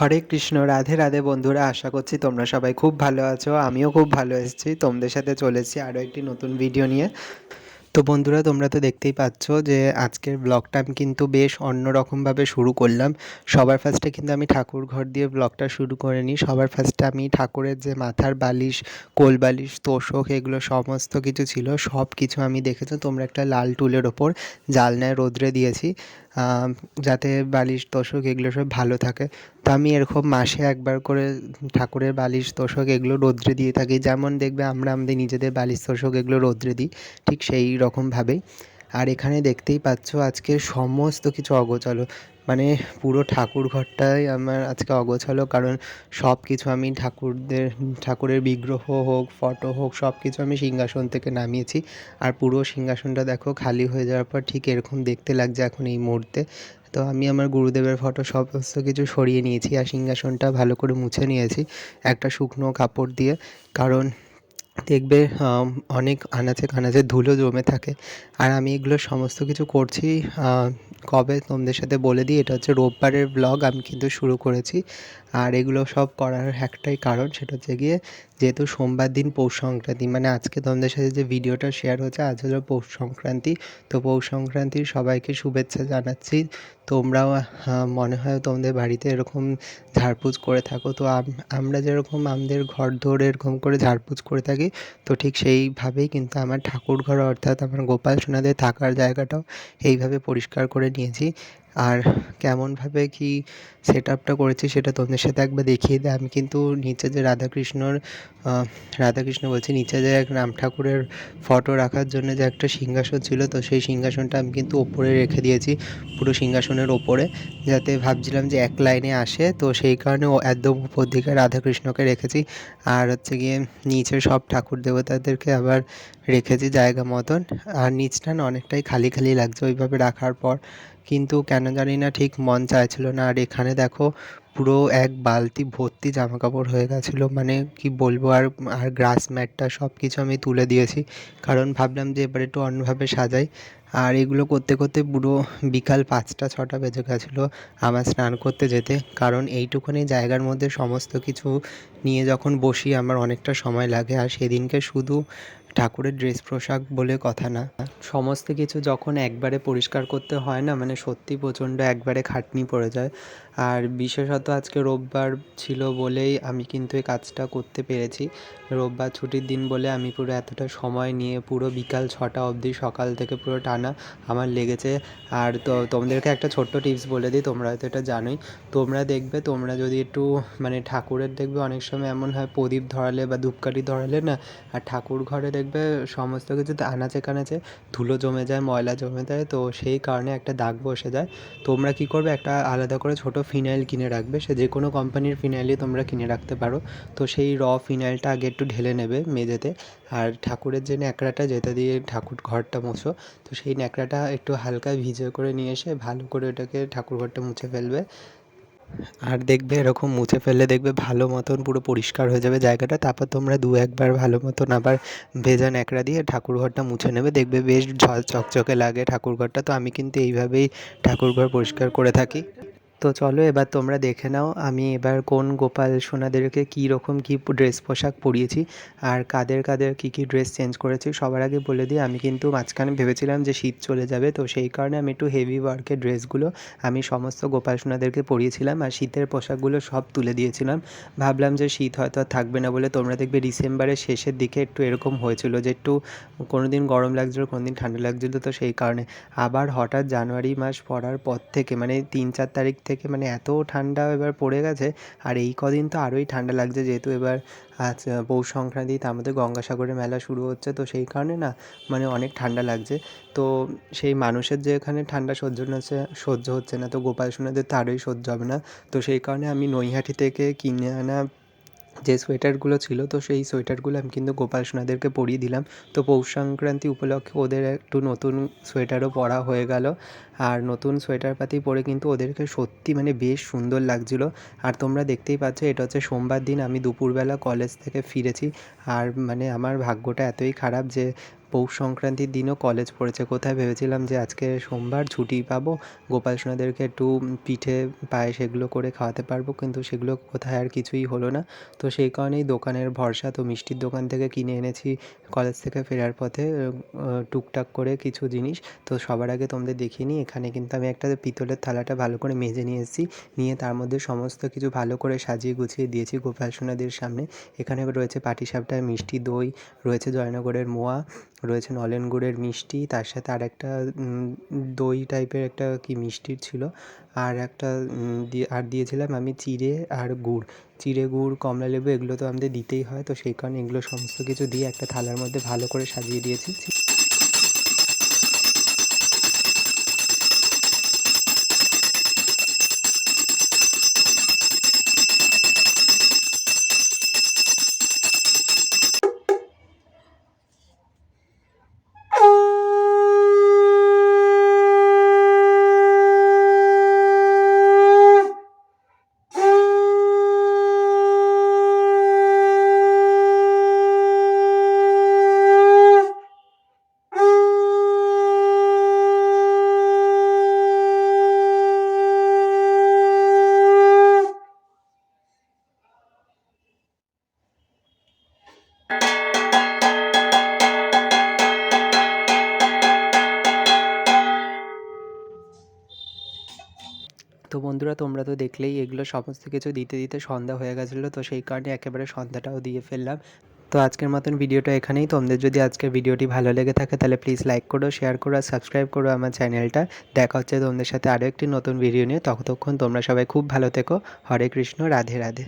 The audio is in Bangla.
হরে কৃষ্ণ, রাধে রাধে বন্ধুরা, আশা করছি তোমরা সবাই খুব ভালো আছো। আমিও খুব ভালো এসেছি। তোমাদের সাথে চলে এসেছি আরও একটি নতুন ভিডিও নিয়ে। তো বন্ধুরা, তোমরা তো দেখতেই পাচ্ছ যে আজকের ব্লগটা আমি কিন্তু বেশ অন্যরকমভাবে শুরু করলাম। সবার ফার্স্টে কিন্তু আমি ঠাকুর ঘর দিয়ে ব্লগটা শুরু করে নিই। সবার ফার্স্টে আমি ঠাকুরের যে মাথার বালিশ, কোল বালিশ, তোষক এগুলো সমস্ত কিছু ছিল সব কিছু আমি দেখেছ। তোমরা একটা লাল টুলের ওপর জালনায় রোদ্রে দিয়েছি। যাতে বালিশ, তোষক এগুলো সব ভালো থাকে। তো আমি এরকম মাসে একবার করে ঠাকুরের বালিশ, তোষক এগুলো রৌদ্রে দিয়ে থাকি। যেমন দেখবে আমরা আমাদের নিজেদের বালিশ, তোষক এগুলো রৌদ্রে দিই, ঠিক সেই রকমভাবেই আর এখানে দেখতেই পাচ্ছ আজকে সমস্ত কিছু অগোছালো। মানে পুরো ঠাকুর ঘরটাই আমার আজকে অগোছালো, কারণ সব কিছু আমি ঠাকুরদের, ঠাকুরের বিগ্রহ হোক, ফটো হোক সব কিছু আমি সিংহাসন থেকে নামিয়েছি। আর পুরো সিংহাসনটা দেখো খালি হয়ে যাওয়ার পর ঠিক এরকম দেখতে লাগছে এখন এই মুহূর্তে। তো আমি আমার গুরুদেবের ফটো সমস্ত কিছু সরিয়ে নিয়েছি আর সিংহাসনটা ভালো করে মুছে নিয়েছি একটা শুকনো কাপড় দিয়ে। কারণ দেখবে অনেক আনাচে কানাচে ধুলো জমে থাকে। আর আমি এগুলো সমস্ত কিছু করছি কবে তোমাদের সাথে বলে দিই, এটা হচ্ছে রোববারের ব্লগ আমি কিন্তু শুরু করেছি। আর এগুলো সব করার একটাই কারণ, সেটা হচ্ছে গিয়ে যেহেতু সোমবার দিন পৌষ সংক্রান্তি মানে আজকে তোমাদের সাথে যে ভিডিওটা শেয়ার হচ্ছে, আজ হলো পৌষ সংক্রান্তি। তো পৌষ সংক্রান্তির সবাইকে শুভেচ্ছা জানাচ্ছি। তোমরাও মনে হয় তোমাদের বাড়িতে এরকম ঝাড়পুছ করে থাকো। তো আমরা যেরকম আমাদের ঘর দৌড় এরকম করে ঝাড়পুছ করে থাকি তো ঠিক সেইভাবেই কিন্তু আমার ঠাকুর ঘর অর্থাৎ আমার গোপাল সোনাদের থাকার জায়গাটাও এইভাবে পরিষ্কার করে নিয়েছি। আর কেমনভাবে কি সেট আপটা করেছি সেটা তোমাদের সাথে একবার দেখিয়ে দিই আমি কিন্তু নিচে যে রাধাকৃষ্ণর রাধাকৃষ্ণ বলছি, নিচে যে এক রাম ঠাকুরের ফটো রাখার জন্য যে একটা সিংহাসন ছিল, তো সেই সিংহাসনটা আমি কিন্তু ওপরে রেখে দিয়েছি, পুরো সিংহাসনের ওপরে। যাতে ভাবছিলাম যে এক লাইনে আসে, তো সেই কারণে একদম উপর দিকে রাধাকৃষ্ণকে রেখেছি। আর হচ্ছে গিয়ে নিচে সব ঠাকুর দেবতাদেরকে আবার রেখেছি জায়গা মতন। আর নিচটা না অনেকটাই খালি খালি লাগছে ওইভাবে রাখার পর। কিন্তু কেন জানি না ঠিক মন চাইছিল না। আর এখানে দেখো পুরো এক বালতি ভর্তি জামা কাপড় হয়ে গেছিল। মানে কি বলব আর আর গ্রাস ম্যাটটা সব কিছু আমি তুলে দিয়েছি। কারণ ভাবলাম যে এবার একটু অন্যভাবে সাজাই। আর এগুলো করতে করতে পুরো বিকাল পাঁচটা, ছটা বেজে গেছিল আমার স্নান করতে যেতে। কারণ এইটুকুনি জায়গার মধ্যে সমস্ত কিছু নিয়ে যখন বসি আমার অনেকটা সময় লাগে। আর সেদিনকে শুধু ঠাকুরের ড্রেস পোশাক বলে কথা না। সমস্ত কিছু যখন একবারে পরিষ্কার করতে হয় না মানে সত্যি প্রচণ্ড একবারে খাটনি পড়ে যায়। আর বিশেষত আজকে রোববার ছিল বলেই আমি কিন্তু এই কাজটা করতে পেরেছি। রোববার ছুটির দিন বলে আমি পুরো এতটা সময় নিয়ে পুরো বিকাল ছটা অবধি সকাল থেকে পুরো টানা আমার লেগেছে। আর তো তোমাদেরকে একটা ছোট্ট টিপস বলে দিই, তোমরা হয়তো এটা জানোই। তোমরা দেখবে, তোমরা যদি একটু মানে ঠাকুরের দেখবে অনেক সময় এমন হয় প্রদীপ ধরালে বা ধূপকাঠি ধরালে না, আর ঠাকুর ঘরে দেখবে সমস্ত কিছুতে আনাচে কানাচে ধুলো জমে যায়, ময়লা জমে যায়, তো সেই কারণে একটা দাগ বসে যায়। তোমরা কি করবে, একটা আলাদা করে ছোট ফিনাইল কিনে রাখবে। সে যে কোনো কোম্পানির ফিনাইলই তোমরা কিনে রাখতে পারো। তো সেই র ফিনাইলটা আগে একটু ঢেলে নেবে মেঝেতে। আর ঠাকুরের যে ন্যাকড়াটা, যেটা দিয়ে ঠাকুর ঘরটা মোছো, তো সেই ন্যাকড়াটা একটু হালকা ভিজে করে নিয়ে এসে ভালো করে ওটাকে ঠাকুর ঘরটা মুছে ফেলবে। আর দেখবে এরকম মুছে ফেললে দেখবে ভালো মতন পুরো পরিষ্কার হয়ে যাবে জায়গাটা। তারপর তোমরা দু একবার ভালো মতন আবার ভেজা ন্যাকড়া দিয়ে ঠাকুর ঘরটা মুছে নেবে। দেখবে বেশ ঝল চকচকে লাগে ঠাকুর ঘরটা। তো আমি কিন্তু এইভাবেই ঠাকুর ঘর পরিষ্কার করে থাকি। তো চলো এবার তোমরা দেখে নাও আমি এবার কোন গোপাল সোনাদেরকে কী রকম কী ড্রেস পোশাক পরিয়েছি আর কাদের কাদের কী কী ড্রেস চেঞ্জ করেছি সবার আগে বলে দিই, আমি কিন্তু মাঝখানে ভেবেছিলাম যে শীত চলে যাবে, তো সেই কারণে আমি একটু হেভি ওয়ার্কের ড্রেসগুলো আমি সমস্ত গোপাল সোনাদেরকে পরিয়েছিলাম আর শীতের পোশাকগুলো সব তুলে দিয়েছিলাম। ভাবলাম যে শীত হয়তো আর থাকবে না বলে তোমরা দেখবে ডিসেম্বরের শেষের দিকে একটু এরকম হয়েছিল যে একটু কোনো দিন গরম লাগছিল কোনো দিন ঠান্ডা লাগছিল, তো সেই কারণে। আবার হঠাৎ জানুয়ারি মাস পড়ার পর থেকে মানে তিন চার তারিখ থেকে মানে এত ঠান্ডা এবার পড়ে গেছে, আর এই কদিন তো আরোই ঠান্ডা লাগছে যেহেতু এবার আজ পৌষ সংক্রান্তিতে আমাদের গঙ্গাসাগরের মেলা শুরু হচ্ছে, তো সেই কারণে না মানে অনেক ঠান্ডা লাগছে। তো সেই মানুষের যে এখানে ঠান্ডা সহ্য হচ্ছে সহ্য হচ্ছে না, তো গোপাল সোনাদের তো আরোই সহ্য হবে না। তো সেই কারণে আমি নৈহাটি থেকে কিনে আনা যে সোয়েটারগুলো ছিল, তো সেই সোয়েটারগুলো আমি কিন্তু গোপাল সোনাদেরকে পরিয়ে দিলাম। তো পৌষ সংক্রান্তি উপলক্ষে ওদের একটু নতুন সোয়েটারও পরা হয়ে গেল। আর নতুন সোয়েটার পাতি পরে কিন্তু ওদেরকে সত্যি মানে বেশ সুন্দর লাগছিল। আর তোমরা দেখতেই পাচ্ছ, এটা হচ্ছে সোমবার দিন। আমি দুপুরবেলা কলেজ থেকে ফিরেছি। আর মানে আমার ভাগ্যটা এতই খারাপ যে পৌষ সংক্রান্তির দিনও কলেজ পড়েছে। কোথায় ভেবেছিলাম যে আজকে সোমবার ছুটি পাবো? গোপাল সোনাদেরকে একটু পিঠে, পায়েস এগুলো করে খাওয়াতে পারব, কিন্তু সেগুলো কোথায় আর কিছুই হলো না। তো সেই কারণেই দোকানের ভরসা, তো মিষ্টির দোকান থেকে কিনে এনেছি। কলেজ থেকে ফেরার পথে টুকটাক করে কিছু জিনিস। তো সবার আগে তোমাদের দেখিয়ে নিই, এখানে কিন্তু আমি একটা পিতলের থালাটা ভালো করে মেজে নিয়ে এসেছি নিয়ে তার মধ্যে সমস্ত কিছু ভালো করে সাজিয়ে গুছিয়ে দিয়েছি গোপাল সোনাদের সামনে। এখানে রয়েছে পাটিসাপটা মিষ্টি দই, রয়েছে জয়নগরের মোয়া রয়েছে নলেন গুড়ের মিষ্টি, তার সাথে আর একটা দই টাইপের একটা কি মিষ্টির ছিল। আর একটা দিয়ে, আর দিয়েছিলাম আমি চিড়ে আর গুড়। চিড়ে, গুড়, কমলা লেবু এগুলো তো আমাদের দিতেই হয়, তো সেই কারণে এগুলো সমস্ত কিছু দিয়ে একটা থালার মধ্যে ভালো করে সাজিয়ে দিয়েছি। তো বন্ধুরা, তোমরা তো দেখলেই এগুলো সমস্ত কিছু দিতে দিতে সন্ধ্যা হয়ে গেছিল, তো সেই কারণে একেবারে সন্ধ্যাটাও দিয়ে ফেললাম। তো আজকের মতন ভিডিওটা এখানেই। তোমাদের যদি আজকের ভিডিওটি ভালো লেগে থাকে, তাহলে প্লিজ লাইক করো শেয়ার করো আর সাবস্ক্রাইব করো আমার চ্যানেলটা দেখা হচ্ছে তোমাদের সাথে আরও একটি নতুন ভিডিও নিয়ে। ততক্ষণ তোমরা সবাই খুব ভালো থেকো। হরে কৃষ্ণ, রাধে রাধে।